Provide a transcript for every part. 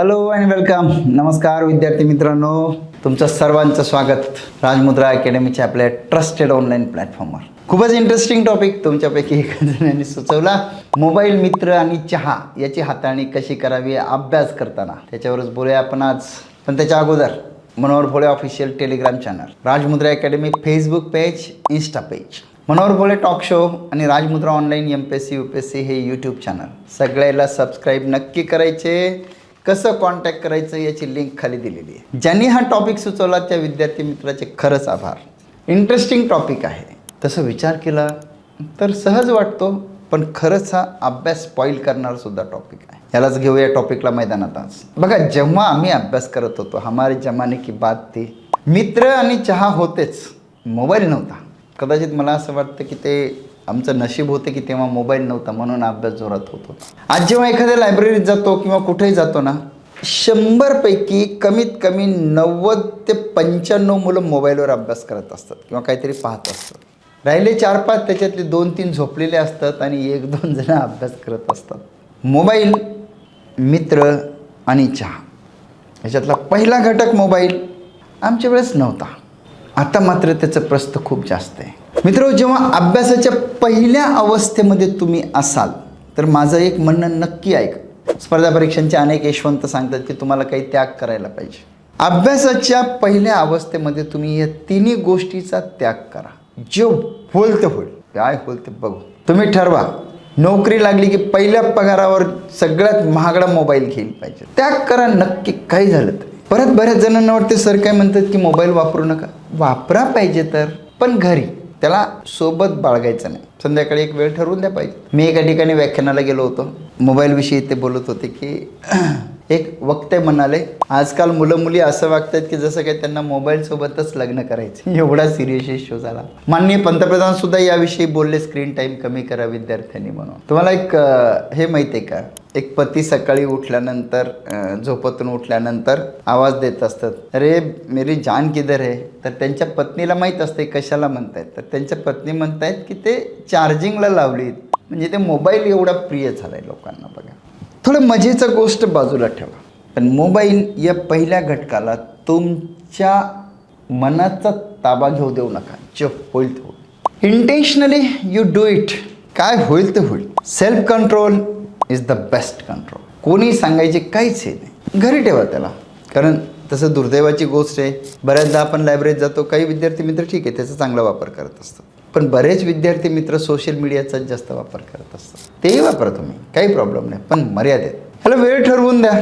Hello आणि welcome नमस्कार विद्यार्थी मित्रांनो. तुमचं सर्वांचं स्वागत राजमुद्रा अकॅडमीच्या आपल्या ट्रस्टेड ऑनलाईन प्लॅटफॉर्मवर खूपच इंटरेस्टिंग टॉपिक तुमच्यापैकी एका जणांनी सुचवला. मोबाईल मित्र आणि चहा याची हाताळणी कशी करावी अभ्यास करताना? त्याच्यावरच बोलूया आपण आज. पण त्याच्या अगोदर Manohar Bhole official Telegram channel Rajmudra academy Facebook page insta page Manohar Bhole talk show आणि Rajmudra online M P S C U P S C हे यूट्यूब चॅनल सगळ्याला सबस्क्राईब नक्की करायचे. कसं कॉन्टॅक्ट करायचं याची लिंक खाली दिलेली आहे. ज्यांनी हा टॉपिक सुचवला त्या विद्यार्थी मित्राचे खरंच आभार. इंटरेस्टिंग टॉपिक आहे. तसं विचार केला तर सहज वाटतो पण खरंच हा अभ्यास स्पॉईल करणार सुद्धा टॉपिक आहे. यालाच घेऊया टॉपिकला मैदानात आज. बघा जेव्हा आम्ही अभ्यास करत होतो हमारे जमाने की बात ती मित्र आणि चहा होतेच मोबाईल नव्हता. कदाचित मला असं वाटतं की ते आमचं नशीब होतं की तेव्हा मोबाईल नव्हता म्हणून अभ्यास जोरात होतो आज जेव्हा एखाद्या लायब्ररीत जातो किंवा कुठेही जातो ना शंभरपैकी कमीत कमी नव्वद ते पंच्याण्णव मुलं मोबाईलवर अभ्यास करत असतात किंवा काहीतरी पाहत असतात. राहिले चार पाच त्याच्यातले दोन तीन झोपलेले असतात आणि एक दोन जण अभ्यास करत असतात. मोबाईल मित्र आणि चहा. ह्याच्यातला पहिला घटक मोबाईल आमच्या वेळेस नव्हता. आता मात्र त्याचं प्रस्त खूप जास्त आहे. मित्र जेव्हा अभ्यासाच्या पहिल्या अवस्थेमध्ये तुम्ही असाल तर माझं एक म्हणणं नक्की ऐक. स्पर्धा परीक्षांचे अनेक यशवंत सांगतात की तुम्हाला काही त्याग करायला पाहिजे. अभ्यासाच्या पहिल्या अवस्थेमध्ये तुम्ही या तिन्ही गोष्टीचा त्याग करा. जे होईल ते होईल काय होईल ते बघू. तुम्ही ठरवा नोकरी लागली की पहिल्या पगारावर सगळ्यात महागडा मोबाईल घेईल पाहिजे. त्याग करा नक्की काही झालं तर. परत बऱ्याच जणांना वाटते सर काय म्हणतात की मोबाईल वापरू नका? वापरा पाहिजे तर पण घरी. त्याला सोबत बाळगायचं नाही. संध्याकाळी एक वेळ ठरवून द्या पाहिजे. मी एका ठिकाणी व्याख्यानाला गेलो होतो. मोबाईलविषयी ते बोलत होते की एक वक्ते म्हणाले आजकाल मुलं मुली असं वागतात की जसं काही त्यांना मोबाईलसोबतच लग्न करायचं. एवढा सिरियस इश्यू झाला. माननीय पंतप्रधान सुद्धा याविषयी बोलले स्क्रीन टाईम कमी करा विद्यार्थ्यांनी म्हणून. तुम्हाला एक हे माहिती आहे का? एक पती सकाळी उठल्यानंतर झोपतून उठल्यानंतर आवाज देत असतात. अरे मेरी जान किधर आहे तर त्यांच्या पत्नीला माहीत असते कशाला म्हणतायत? तर त्यांच्या पत्नी म्हणतायत की ते चार्जिंगला लावलीत. म्हणजे ते मोबाईल एवढा प्रिय झाला आहे लोकांना बघा. थोडं मजेचं गोष्ट बाजूला ठेवा. पण मोबाईल या पहिल्या घटकाला तुमच्या मनाचा ताबा घेऊ देऊ नका. जे होईल ते होईल. इंटेन्शनली यू डू इट काय होईल ते होईल. Self control is the best control कोणी सांगायचे काहीच हे नाही. घरी ठेवा त्याला. कारण तसं दुर्दैवाची गोष्ट आहे. बऱ्याचदा आपण लायब्ररीत जातो. काही विद्यार्थी मित्र ठीक आहे त्याचा चांगला वापर करत असतात. पण बरेच विद्यार्थी मित्र सोशल मीडियाचाच जास्त वापर करत असतात. तेही वापरा तुम्ही काही प्रॉब्लेम नाही पण मर्यादेत. ह्याला वेळ ठरवून द्या.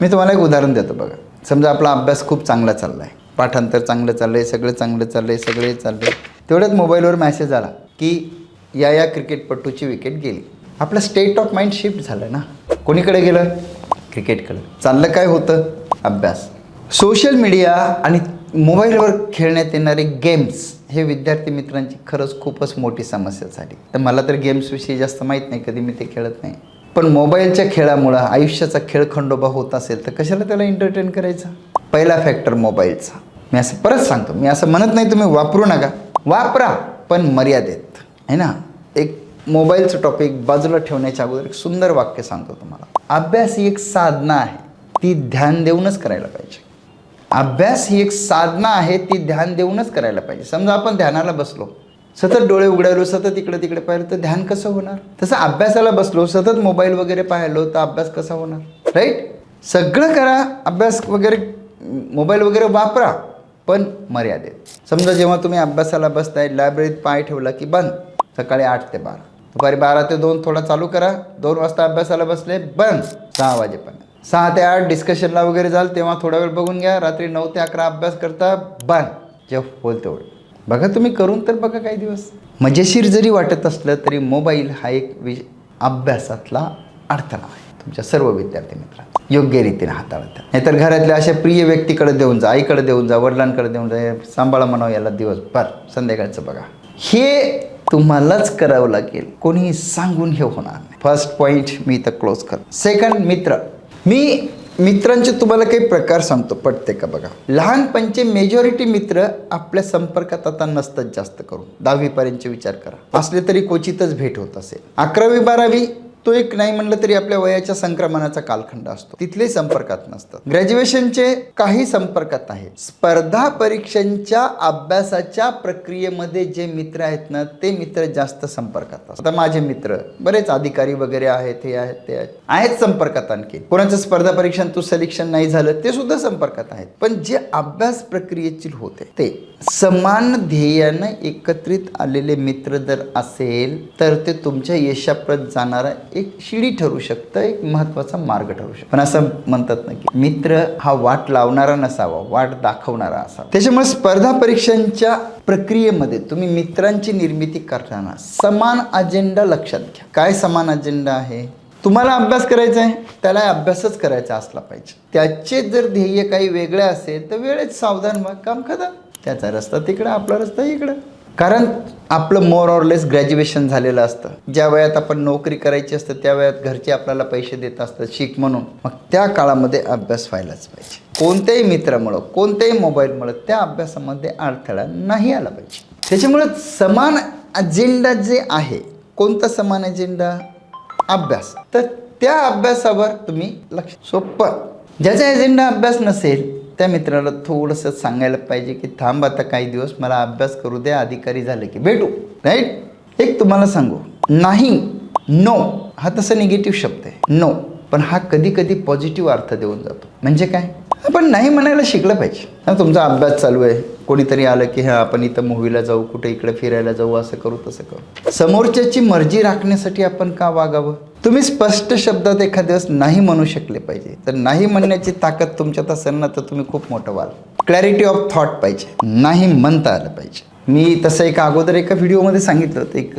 मी तुम्हाला एक उदाहरण देतो बघा. समजा आपला अभ्यास खूप चांगला चालला आहे पाठांतर चांगलं चाललं आहे सगळं चांगलं चाललं आहे सगळे चाललं आहे तेवढ्यात मोबाईलवर मॅसेज आला की या या क्रिकेटपटूची विकेट गेली. आपलं स्टेट ऑफ माइंड शिफ्ट झालं ना. कोणीकडे गेलं? क्रिकेटकडे चाललं काय होतं? अभ्यास. सोशल मीडिया आणि मोबाईलवर खेळण्यात येणारे गेम्स हे विद्यार्थी मित्रांची खरंच खूपच मोठी समस्या झाली तर मला तर गेम्सविषयी जास्त माहीत नाही कधी मी ते खेळत नाही. पण मोबाईलच्या खेळामुळं आयुष्याचा खेळ खंडोबा होत असेल तर कशाला त्याला एंटरटेन करायचा? पहिला फॅक्टर मोबाईलचा. मी असं परत सांगतो मी असं म्हणत नाही तुम्ही वापरू नका. वापरा पण मर्यादेत. आहे ना? एक मोबाईलचं टॉपिक बाजूला ठेवण्याच्या अगोदर एक सुंदर वाक्य सांगतो तुम्हाला. अभ्यास ही एक साधना आहे. ती ध्यान देऊनच करायला पाहिजे. अभ्यास ही एक साधना आहे ती ध्यान देऊनच करायला पाहिजे. समजा आपण ध्यानाला बसलो सतत डोळे उघडायलो सतत इकडे तिकडे पाहिलं तर ध्यान कसं होणार? तसं अभ्यासाला बसलो सतत मोबाईल वगैरे पाहिलो तर अभ्यास कसा होणार? राईट सगळं करा अभ्यास वगैरे मोबाईल वगैरे वापरा पण मर्यादेत. समजा जेव्हा तुम्ही अभ्यासाला बसताय लायब्ररीत पाय ठेवला की बंद सकाळी आठ ते बारा. दुपारी बारा ते दोन थोडा चालू करा दोन वाजता अभ्यासाला बसले बंद सहा वाजेपर्यंत. सहा ते आठ डिस्कशनला वगैरे जाल तेव्हा थोडा वेळ बघून घ्या. रात्री नऊ ते अकरा अभ्यास करता बंद जेव्हा होईल तेवढं. बघा तुम्ही करून तर बघा काही दिवस. मजेशीर जरी वाटत असलं तरी मोबाईल हा एक विष अभ्यासातला अडथळा आहे. तुमच्या सर्व विद्यार्थी मित्रांना योग्यरीतीने हाताळतात नाहीतर घरातल्या अशा प्रिय व्यक्तीकडे देऊन जा आईकडे देऊन जा वडिलांकडे देऊन जा सांभाळा म्हणावं याला दिवसभर संध्याकाळचं बघा. हे तुम्हालाच करावं लागेल. कोणी सांगून हे होणार नाही. फर्स्ट पॉईंट मी इथं क्लोज कर सेकंड मित्र. मी मित्रांचे तुम्हाला काही प्रकार सांगतो पटते का बघा? लहानपणचे मेजॉरिटी मित्र आपल्या संपर्कात आता नसतात जास्त करून. दहावीपर्यंतचे विचार करा. असले तरी क्वचितच भेट होत असेल. अकरावी बारावी तो एक नाही म्हणलं तरी आपल्या वयाच्या संक्रमणाचा कालखंड असतो. तिथले संपर्कात नसतात. ग्रॅज्युएशनचे काही संपर्कात आहे स्पर्धा परीक्षांच्या अभ्यासाच्या प्रक्रियेमध्ये जे मित्र आहेत ना ते मित्र जास्त संपर्कात असतात. आता माझे मित्र बरेच अधिकारी वगैरे आहेत हे आहेत ते आहेत. आहेत संपर्कात आणखी. कोणाचं स्पर्धा परीक्षांतून सिलेक्शन नाही झालं ते सुद्धा संपर्कात आहेत. पण जे अभ्यास प्रक्रियेतील होते ते समान ध्येयानं एकत्रित आलेले मित्र जर असेल तर ते तुमच्या यशाप्रत जाणारा एक शिडी ठरू शकतं एक महत्त्वाचा मार्ग ठरू शकतो. पण असं म्हणतात ना की मित्र हा वाट लावणारा नसावा वाट दाखवणारा असावा. त्याच्यामुळे स्पर्धा परीक्षांच्या प्रक्रियेमध्ये तुम्ही मित्रांची निर्मिती करताना समान अजेंडा लक्षात घ्या. काय समान अजेंडा आहे? तुम्हाला अभ्यास करायचा आहे त्याला अभ्यासच करायचा असला पाहिजे. त्याचे जर ध्येय काही वेगळे असेल तर वेळेत सावधान मग काम करा. त्याचा रस्ता तिकडं आपला रस्ता इकडं. कारण आपलं मोर ऑर लेस ग्रॅज्युएशन झालेलं असतं. ज्या वयात आपण नोकरी करायची असतं त्या वयात घरचे आपल्याला पैसे देत असतात शिक म्हणून. मग त्या काळामध्ये अभ्यास व्हायलाच पाहिजे. कोणत्याही मित्रामुळं कोणत्याही मोबाईलमुळं त्या अभ्यासामध्ये अडथळा नाही आला पाहिजे. त्याच्यामुळं समान अजेंडा जे आहे कोणता समान अजेंडा अभ्यास. तर त्या अभ्यासावर तुम्ही लक्ष सोपं. ज्याचा एजेंडा अभ्यास नसेल त्या मित्राला थोडंसं सांगायला पाहिजे की थांब आता काही दिवस मला अभ्यास करू द्या अधिकारी झालं की भेटू. राईट एक तुम्हाला सांगू. नाही नो हा तसा निगेटिव्ह शब्द आहे. नो पण हा कधी कधी पॉझिटिव्ह अर्थ देऊन जातो. म्हणजे काय? आपण नाही म्हणायला शिकलं पाहिजे. तुमचा अभ्यास चालू आहे. कोणीतरी आलं की हा आपण इथं मूवीला जाऊ कुठे इकडे फिरायला जाऊ असं करू तसं करू. समोरच्याची मर्जी राखण्यासाठी आपण का वागावं? तुम्ही स्पष्ट शब्दात एखाद्या दिवस नाही म्हणू शकले पाहिजे. तर नाही म्हणण्याची ताकद तुमच्यात असेल ना तर तुम्ही खूप मोठं व्हाल. क्लॅरिटी ऑफ थॉट पाहिजे. नाही म्हणता आलं पाहिजे. मी तसं एका अगोदर एका व्हिडिओमध्ये सांगितलं होतं. एक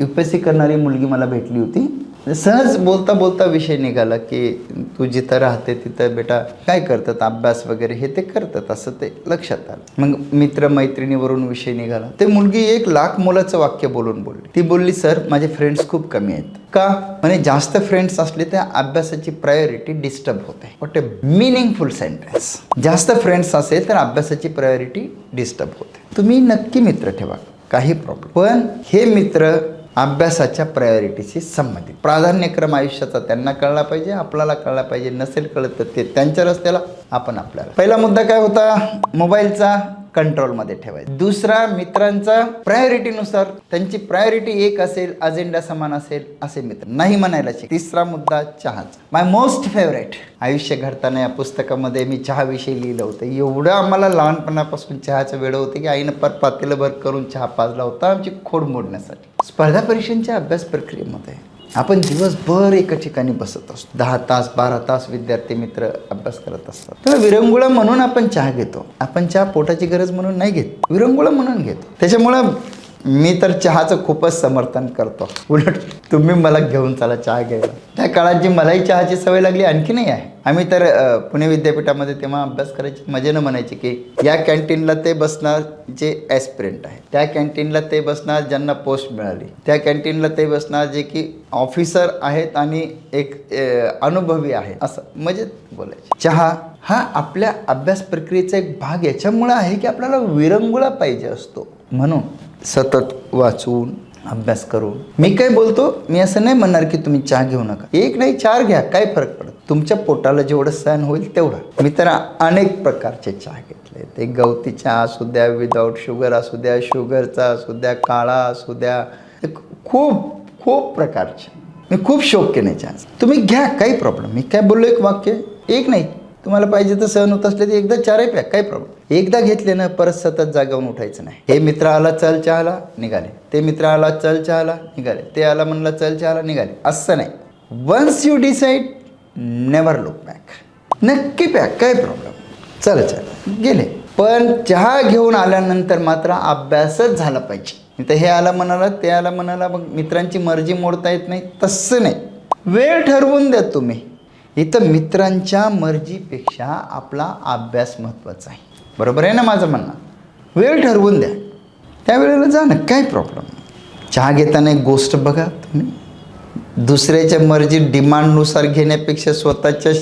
यू पी एस सी करणारी मुलगी मला भेटली होती. सहज बोलता बोलता विषय निघाला की तू जिथं राहते तिथं बेटा काय करतात? अभ्यास वगैरे हे ते करतात असं ते लक्षात आलं. मग मित्र मैत्रिणीवरून विषय निघाला. ते मुलगी एक लाख मुलाचं वाक्य बोलून बोलली. ती बोलली सर माझे फ्रेंड्स खूप कमी आहेत. का? म्हणजे जास्त फ्रेंड्स असले तर अभ्यासाची प्रायोरिटी डिस्टर्ब होते. वॉट ए मिनिंगफुल सेंटेन्स जास्त फ्रेंड्स असेल तर अभ्यासाची प्रायोरिटी डिस्टर्ब होते. तुम्ही नक्की मित्र ठेवा. काही प्रॉब्लेम पण हे मित्र अभ्यासाच्या प्रायोरिटीशी संबंधित. प्राधान्यक्रम आयुष्याचा त्यांना कळला पाहिजे आपल्याला कळला पाहिजे नसेल कळत तर ते त्यांच्या रस्त्याला आपण आपल्याला. पहिला मुद्दा काय होता? मोबाईलचा कंट्रोलमध्ये ठेवायचं. दुसरा मित्रांचा प्रायोरिटीनुसार त्यांची प्रायोरिटी एक असेल अजेंडा समान असेल असे मित्र. नाही म्हणायला शिक. तिसरा मुद्दा चहाचा. माय मोस्ट फेवरेट आयुष्य घडताना या पुस्तकामध्ये मी चहाविषयी लिहिलं होतं. एवढं आम्हाला लहानपणापासून चहाचं वेळ होतं की आईनं पर पातेलं भर करून चहा पाजला होता आमची खोड मोडण्यासाठी. स्पर्धा परीक्षांच्या अभ्यास प्रक्रियेमध्ये आपण दिवसभर एका ठिकाणी बसत असतो. दहा तास बारा तास विद्यार्थी मित्र अभ्यास करत असतात. तर विरंगुळा म्हणून आपण चहा घेतो. आपण चहा पोटाची गरज म्हणून नाही घेत. विरंगुळा म्हणून घेतो. त्याच्यामुळं मी तर चहाचं खूपच समर्थन करतो. उलट तुम्ही मला घेऊन चला चहा घ्यायला. त्या काळात जी मलाही चहाची सवय लागली आणखी नाही आहे. आम्ही तर पुणे विद्यापीठामध्ये तेव्हा अभ्यास करायची मजेनं म्हणायची की या कॅन्टीनला ते बसणार जे ॲस्पिरंट आहे. त्या कॅन्टीनला ते बसणार ज्यांना पोस्ट मिळाली. त्या कॅन्टीनला ते बसणार जे की ऑफिसर आहेत आणि एक अनुभवी आहे असं म्हणजे मजेत बोलायचे. चहा हा आपल्या अभ्यास प्रक्रियेचा एक भाग. याच्यामुळं आहे की आपल्याला विरंगुळा पाहिजे असतो. म्हणून सतत वाचून अभ्यास करून. मी काय बोलतो? मी असं नाही म्हणणार की तुम्ही चहा घेऊ नका. एक नाही चार घ्या. काय फरक पडत? तुमच्या पोटाला जेवढं सहन होईल तेवढं. मी तर अनेक प्रकारचे चहा घेतले. ते गवती चहा असू द्या विदाऊट शुगर असू द्या शुगरचा असू द्या काळा असू द्या. एक खूप खूप प्रकारचे. मी खूप शौक केले चहा तुम्ही घ्या काही प्रॉब्लेम मी काय बोललो एक वाक्य? एक नाही. तुम्हाला पाहिजे तर सहन होत असले तर एकदा चारही प्या काही प्रॉब्लेम एकदा घेतले ना परत सतत जागावून उठायचं नाही. हे मित्र आला चल चहाला निघाले. ते मित्र आला चल चहाला निघाले. ते आला म्हणला चल चहाला निघाले. असं नाही. Once you decide never look back नक्की प्या काय प्रॉब्लेम चला चला. गेले. पण चहा घेऊन आल्यानंतर मात्र अभ्यासच झाला पाहिजे. तर हे आला म्हणाला ते आला म्हणाला मग मित्रांची मर्जी मोडता येत नाही तसं नाही. वेळ ठरवून द्या तुम्ही. इथं मित्रांच्या मर्जीपेक्षा आपला अभ्यास महत्त्वाचा आहे. बरोबर आहे ना माझं म्हणणं? वेळ ठरवून द्या. त्यावेळेला जा ना काय प्रॉब्लेम चहा घेताना एक गोष्ट बघा तुम्ही. दुसऱ्याच्या मर्जी डिमांडनुसार घेण्यापेक्षा स्वतःच्या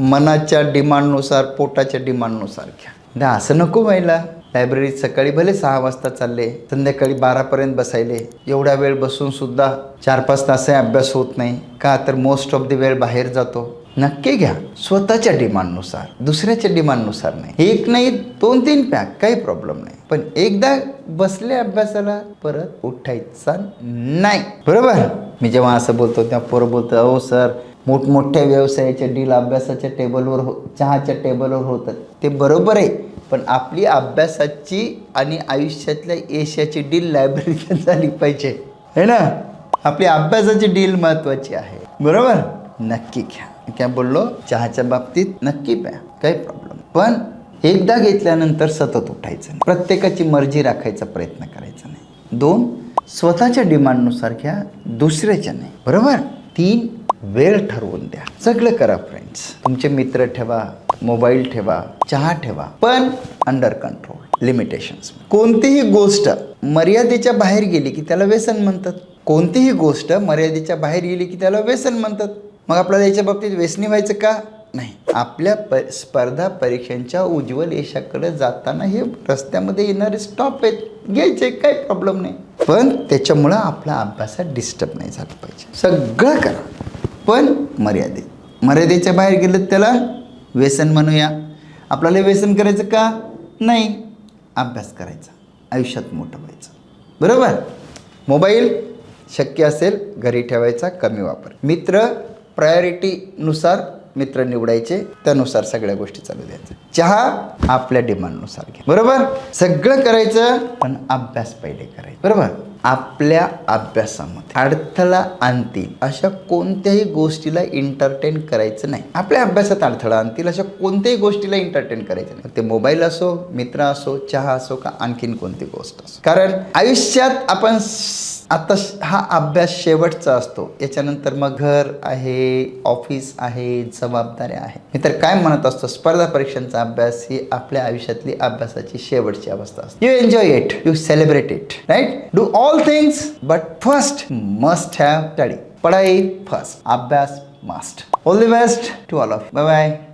मनाच्या डिमांडनुसार पोटाच्या डिमांडनुसार घ्या. नाही, असं नको व्हायला. लायब्ररीत सकाळी भले सहा वाजता चालले संध्याकाळी बारापर्यंत बसायले. एवढा वेळ बसून सुद्धा चार पाच तासही अभ्यास होत नाही. का तर मोस्ट ऑफ द वेळ बाहेर जातो. नक्की घ्या. स्वतःच्या डिमांडनुसार दुसऱ्याच्या डिमांडनुसार नाही. एक नाही दोन तीन पॅक काही प्रॉब्लेम नाही. पण एकदा बसले अभ्यासाला परत उठायचा नाही. बरोबर? मी जेव्हा असं बोलतो तेव्हा पोरं बोलतो अहो सर मोठमोठ्या व्यवसायाच्या डील अभ्यासाच्या टेबलवर हो चहाच्या टेबलवर होतात. ते बरोबर आहे. पण आपली अभ्यासाची आणि आयुष्यातल्या यशाची डील लायब्ररीत झाली पाहिजे. है ना? आपली अभ्यासाची डील महत्त्वाची आहे. बरोबर? नक्की घ्या. काय बोललो? चहाच्या बाबतीत नक्की प्या काही प्रॉब्लेम पण एकदा घेतल्यानंतर सतत उठायचं नाही. प्रत्येकाची मर्जी राखायचा प्रयत्न करायचा नाही. दोन स्वतःच्या डिमांडनुसार घ्या दुसऱ्याच्या नाही. बरोबर? तीन वेळ ठरवून द्या. सगळं करा फ्रेंड्स तुमचे मित्र ठेवा मोबाईल ठेवा चहा ठेवा पण अंडर कंट्रोल लिमिटेशन्स कोणतीही गोष्ट मर्यादेच्या बाहेर गेली की त्याला व्यसन म्हणतात. कोणतीही गोष्ट मर्यादेच्या बाहेर गेली की त्याला व्यसन म्हणतात. मग आपल्याला याच्या बाबतीत व्यसनी व्हायचं का? नाही. आपल्या प स्पर्धा परीक्षांच्या उज्ज्वल यशाकडे जाताना हे रस्त्यामध्ये येणारे स्टॉप आहेत. घ्यायचे काही प्रॉब्लेम नाही. पण त्याच्यामुळं आपला अभ्यासात डिस्टर्ब नाही झालं पाहिजे. सगळं करा. पण मर्यादेत. मर्यादेच्या बाहेर गेलं त्याला व्यसन म्हणूया. आपल्याला व्यसन करायचं का? नाही. अभ्यास करायचा. आयुष्यात मोठं व्हायचं. बरोबर? मोबाईल शक्य असेल घरी ठेवायचा कमी वापर. मित्र प्रायोरिटीनुसार मित्र निवडायचे त्यानुसार सगळ्या गोष्टी चालू द्यायचं चहा आपल्या डिमांडनुसार घ्या. बरोबर? सगळं करायचं पण अभ्यास पहिले करायचं. बरोबर? आपल्या अभ्यासामध्ये. अडथळा आणतील. अशा कोणत्याही गोष्टीला इंटरटेन करायचं नाही. आपल्या अभ्यासात अडथळा आणतील. अशा कोणत्याही गोष्टीला इंटरटेन करायचं नाही. ते मोबाईल असो मित्र असो चहा असो का आणखीन कोणती गोष्ट असो. कारण आयुष्यात आपण आता श- हा अभ्यास शेवटचा असतो. याच्यानंतर मग घर आहे ऑफिस आहे जबाबदाऱ्या आहे मी तर काय म्हणत असतो स्पर्धा परीक्षांचा अभ्यास ही आपल्या आयुष्यातली अभ्यासाची शेवटची अवस्था असते. You enjoy it you celebrate it right do all things, but first must have study. Padai first. Abhyas must. All the best to all of you. Bye bye.